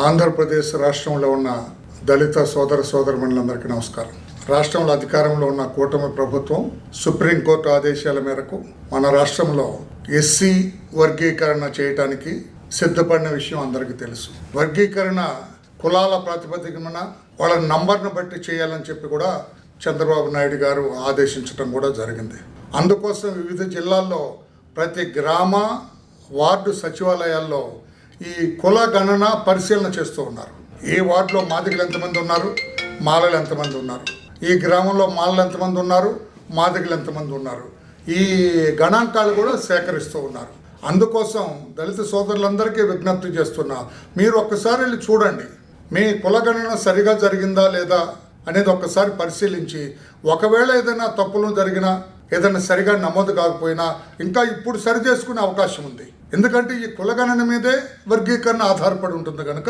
ఆంధ్రప్రదేశ్ రాష్ట్రంలో ఉన్న దళిత సోదర సోదరమణులందరికీ నమస్కారం. రాష్ట్రంలో అధికారంలో ఉన్న కూటమి ప్రభుత్వం సుప్రీంకోర్టు ఆదేశాల మేరకు మన రాష్ట్రంలో ఎస్సీ వర్గీకరణ చేయటానికి సిద్ధపడిన విషయం అందరికీ తెలుసు. వర్గీకరణ కులాల ప్రాతిపదికన వాళ్ళ నంబర్ను బట్టి చేయాలని చెప్పి కూడా చంద్రబాబు నాయుడు గారు ఆదేశించడం కూడా జరిగింది. అందుకోసం వివిధ జిల్లాల్లో ప్రతి గ్రామ వార్డు సచివాలయాల్లో ఈ కుల గణన పరిశీలన చేస్తూ ఉన్నారు. ఏ వార్డులో మాదిగలు ఎంతమంది ఉన్నారు? మాలలు ఎంతమంది ఉన్నారు? ఈ గ్రామంలో మాలలు ఎంతమంది ఉన్నారు? మాదిగలు ఎంతమంది ఉన్నారు? ఈ గణాంకాలు కూడా సేకరిస్తూ ఉన్నారు. అందుకోసం దళిత సోదరులందరికీ విజ్ఞప్తి చేస్తున్నా మీరు ఒక్కసారి వెళ్ళి చూడండి. మీ కులగణన సరిగా జరిగిందా లేదా అనేది ఒక్కసారి పరిశీలించి ఒకవేళ ఏదైనా తప్పులు జరిగినా ఏదైనా సరిగా నమోదు కాకపోయినా ఇంకా ఇప్పుడు సరి చేసుకునే అవకాశం ఉంది. ఎందుకంటే ఈ కులగణన మీదే వర్గీకరణ ఆధారపడి ఉంటుంది కనుక